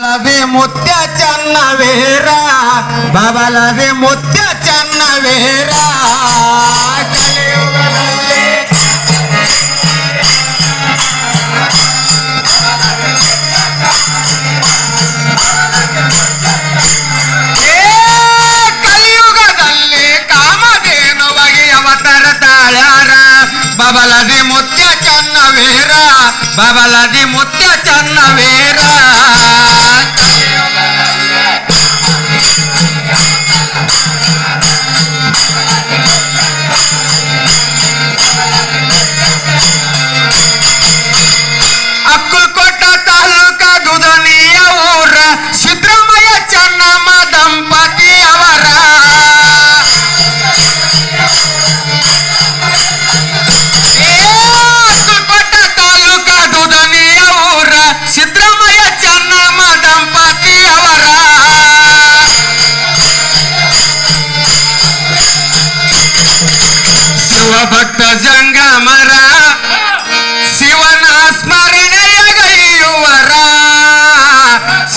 ಬಬಲವೇ ಮುತ್ಯ ಚನ್ನವೇರ ಬಬಲವೇ ಮುತ್ಯ ಚನ್ನವೇರ. బబలది ముత్య చన్న వేరా.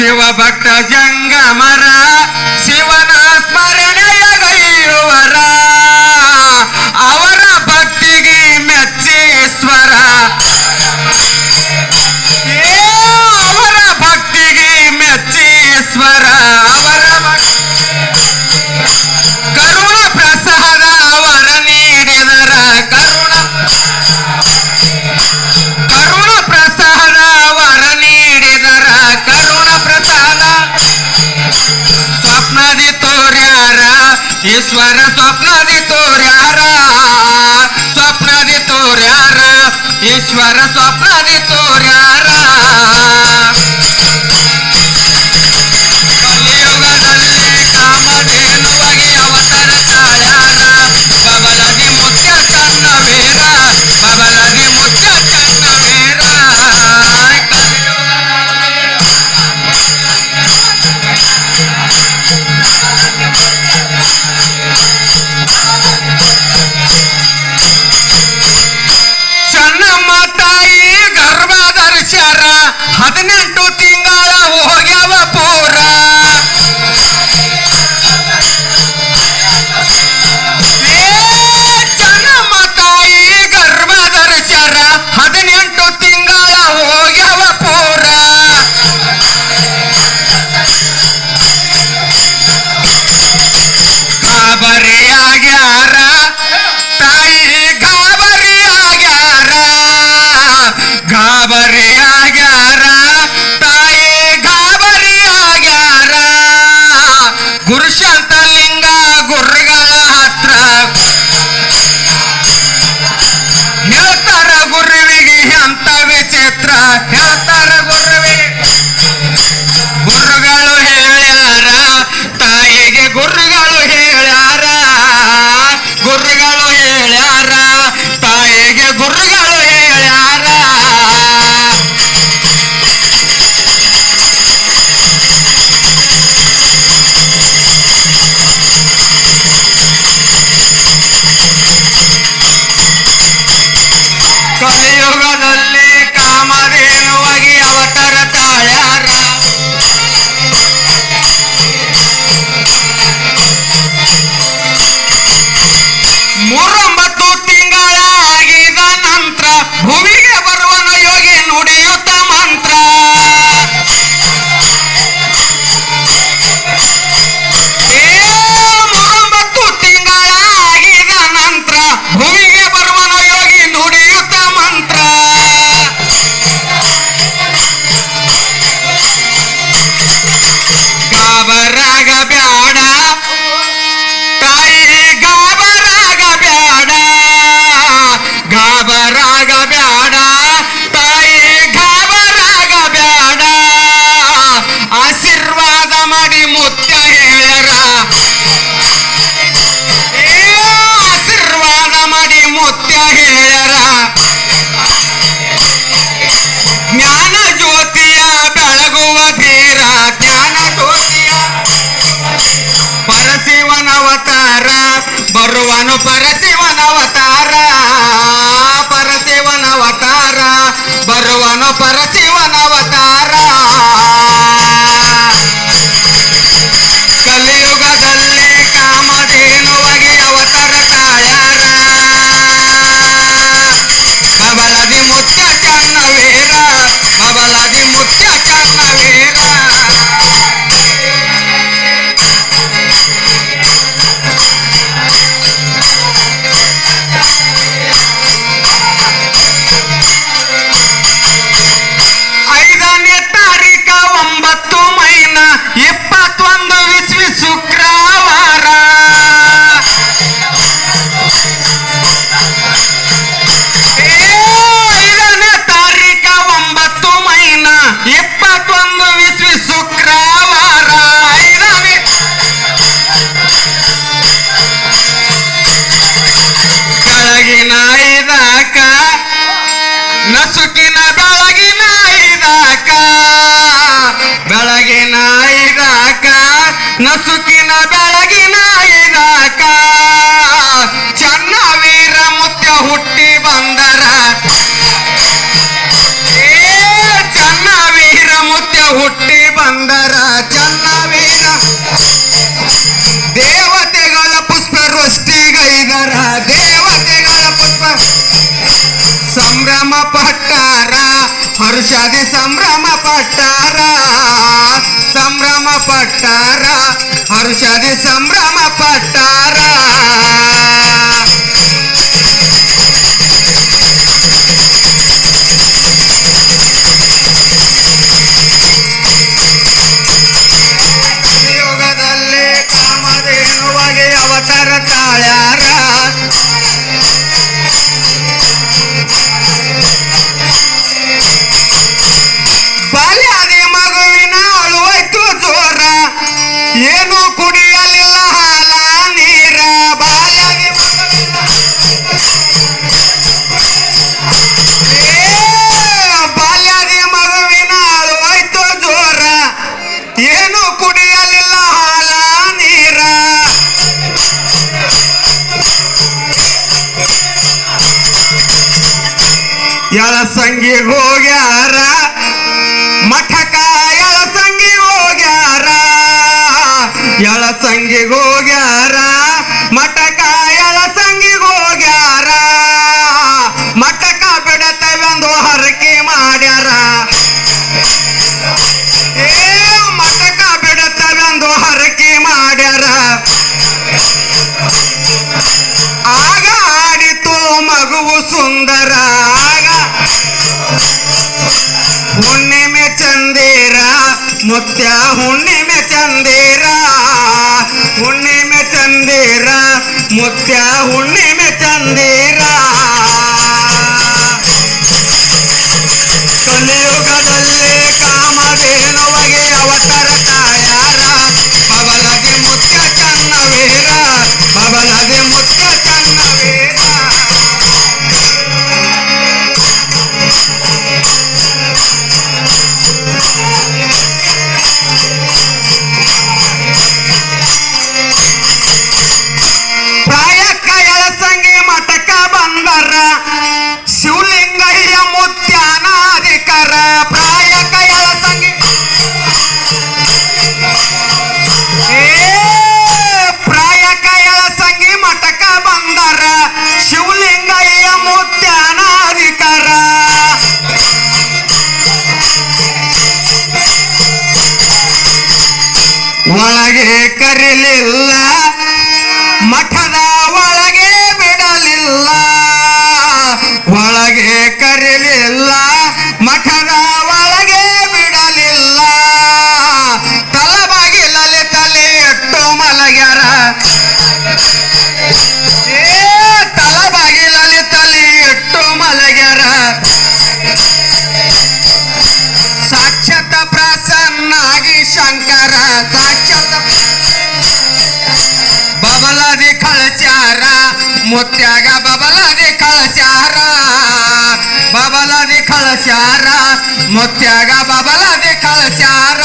శివ భక్త జంగమరా Ishwara ಸ್ವಪ್ನದಿ ತೋರ್ಯಾರ ಸ್ವಪ್ನದಿ ತೋರ್ಯಾರ Ishwara ಸ್ವಪ್ನದಿ ತೋರ್ಯಾರ. bueno para ti, buena batarra. ನಸುಕಿನ ಬೆಳ పురుషాది సంభ్రమ పట్టారా? సంభ్రమ పట్టారా? హరుషాది సంభ్రమ పట్టారా? ಎಳ ಸಂಗಿ ಹೋಗ್ಯಾರ? ಮಠಕ ಎಳ ಸಂಗಿ ಹೋಗ್ಯಾರ? ಎಳ ಸಂಗಿ ಹೋಗ್ಯಾರ? ಮುತ್ಯ ಹುಣ್ಣಿಮೆ ತಂದೀರ ಒಳಗೆ ಕರಿಲಿಲ್ಲ. ಶಂಕರ ಸಾಕ್ಷಾತ ಬಬಲದಿ ಕಳಚಾರ ಮುತ್ಯಾಗ ಬಬಲದಿ ಕಳಚಾರ. ಬಬಲದಿ ಕಳಚಾರ ಮುತ್ಯಾಗ ಬಬಲದಿ ಕಳಚಾರ.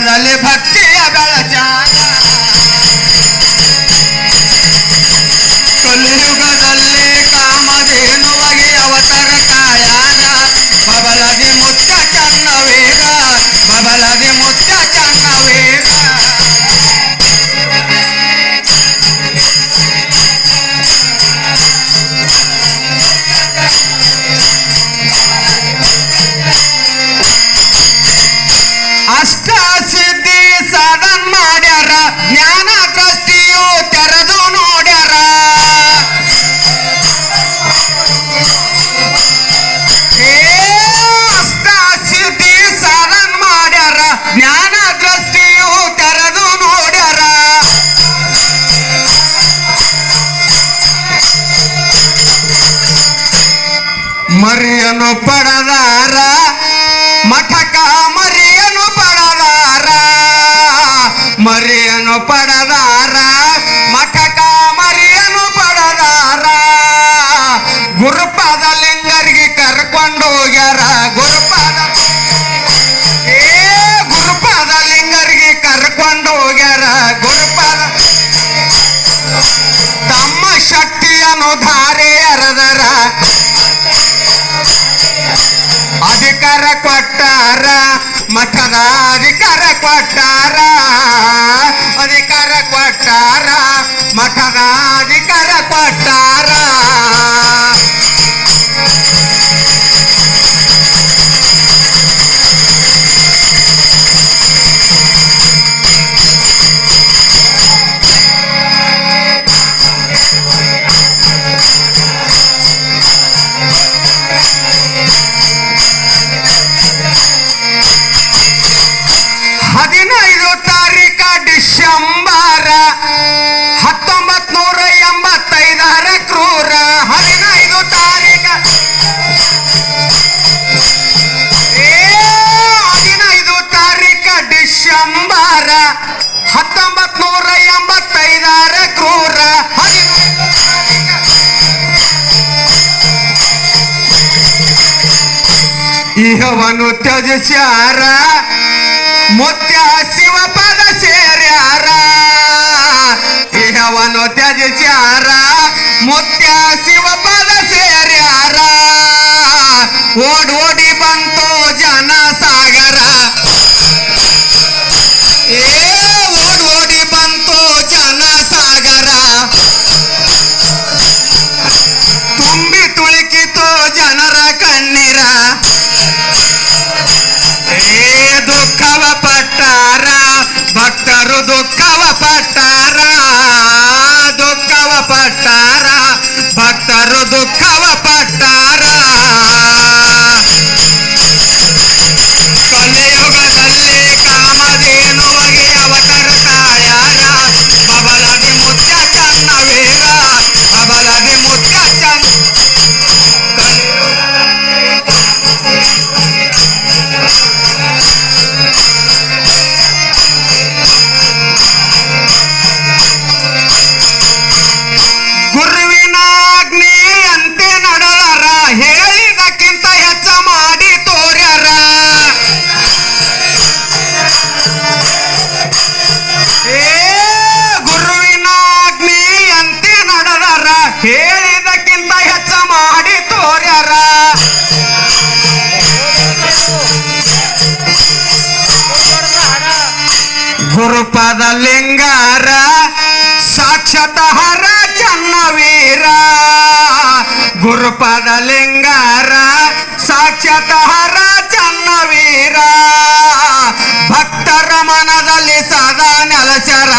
भक्ति ಮರಿಯನು ಪಡದಾರ, ಮಠಕ ಮರಿಯನು ಪಡದಾರ. ಮರಿಯನು ಪಡದಾರ, ಮಠಕ ಮರಿಯನು ಪಡದಾರ. ಗುರುಪದ ಲಿಂಗರಿಗೆ ಕರ್ಕೊಂಡು ಹೋಗ್ಯಾರ ಗುರುಪಾದ ಧಾರೆ ಅರದರ. ಅಧಿಕಾರ ಕೊಟ್ಟಾರ ಮಠದ ಅಧಿಕಾರ ಕೊಟ್ಟಾರ. ಅಧಿಕಾರ ಕೊಟ್ಟಾರ ಮಠದ ಅಧಿಕಾರ ಕೊಟ್ಟಾರ. ಇಹವನು ತ್ಯಜಿಸ್ಯಾರ ಮುತ್ಯ ಶಿವಪದ ಸೇರ್ಯಾರ ಇಹವನು ತ್ಯಜಿಸ್ಯಾರ ಮುತ್ಯ ಶಿವಪದ ಸೇರ್ಯಾರ ಓಡ್ ಓಡಿ ಬಂತು ಗುರುಪದ ಲಿಂಗಾರ ಸಾಕ್ಷಾತ್ ಹರ ಚನ್ನವೀರ ಭಕ್ತರ ಮನದಲ್ಲಿ ಸದಾ ನೆಲಚರ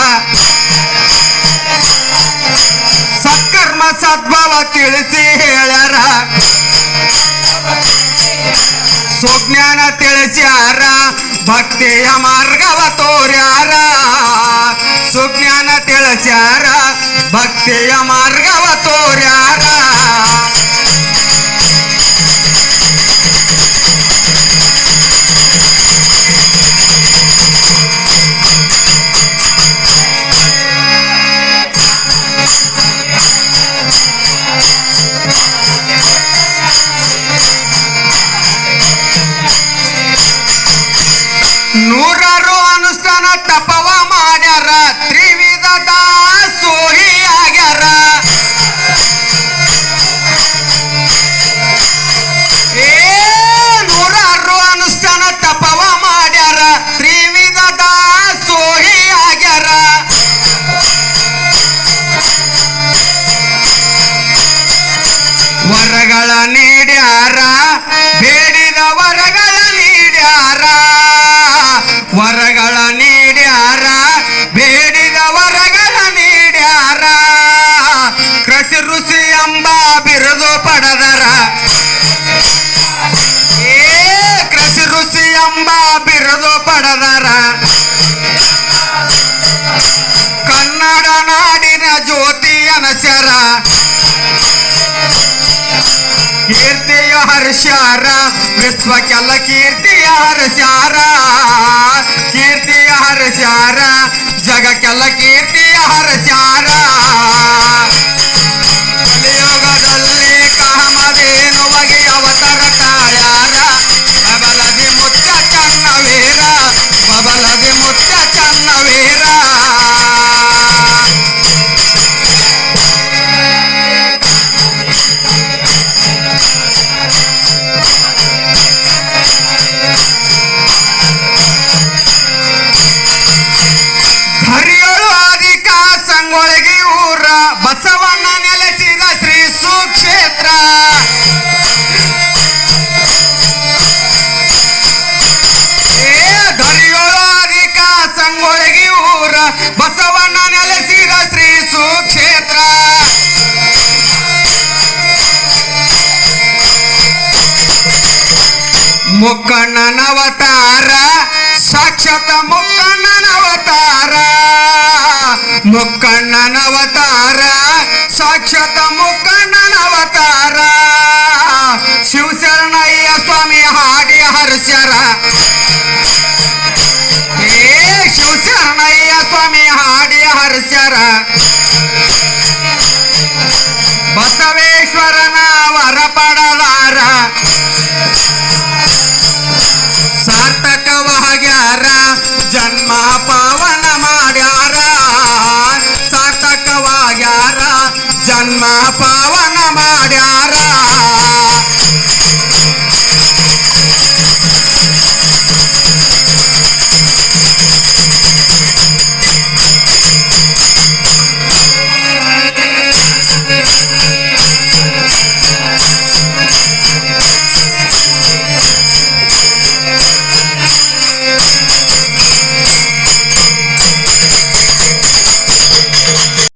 ಸತ್ಕರ್ಮ ಸದ್ಭವ ತಿಳಿಸಿ ಹೇಳ್ಯಾರ ಸುಜ್ಞಾನ ತಿಳಿಸ್ಯಾರ ಭಕ್ತಿಯ ಮಾರ್ಗವ ತೋರ್ಯಾರ ಸುಜ್ಞಾನ ತಿಳಿಸ್ಯಾರ ಭಕ್ತಿಯ ಮಾರ್ಗವ ತೋರ್ಯಾರ. ಎಂಬ ಬಿರುದು ಪಡೆದರ. ಕನ್ನಡ ನಾಡಿನ ಜ್ಯೋತಿಯನ ಅನಸರ ಕೀರ್ತಿಯ ಹರ್ಷಾರ ವಿಶ್ವಕ್ಕೆಲ್ಲ ಕೀರ್ತಿಯ ಹರ್ಷಾರ ಕೀರ್ತಿಯ ಹರ್ಷಾರ ಜಗಕ್ಕೆಲ್ಲ ಕೀರ್ತಿಯ ಹರ್ಷಾರ ಕಲಿಯುಗದಲ್ಲಿ ಕಾಮಧೇನುವಾಗಿ ಮುಕ್ಕಣ್ಣನವತಾರ ಸಾಕ್ಷಾತ್ ಮುಕ್ಕಣ್ಣನವತಾರ ಮುಕ್ಕಣ್ಣನವತಾರ ಸಾಕ್ಷಾತ್ ಮುಕ್ಕಣ್ಣನವತಾರ ಶಿವಶರಣಯ್ಯ ಸ್ವಾಮಿ ಹಾಡಿ ಹರ್ಷರ ಏ, ಶಿವಶರಣಯ್ಯ ಸ್ವಾಮಿ ಹಾಡಿ ಹರ್ಷರ ಬಸವೇಶ್ವರನ ವರ ಪಡಲಾರ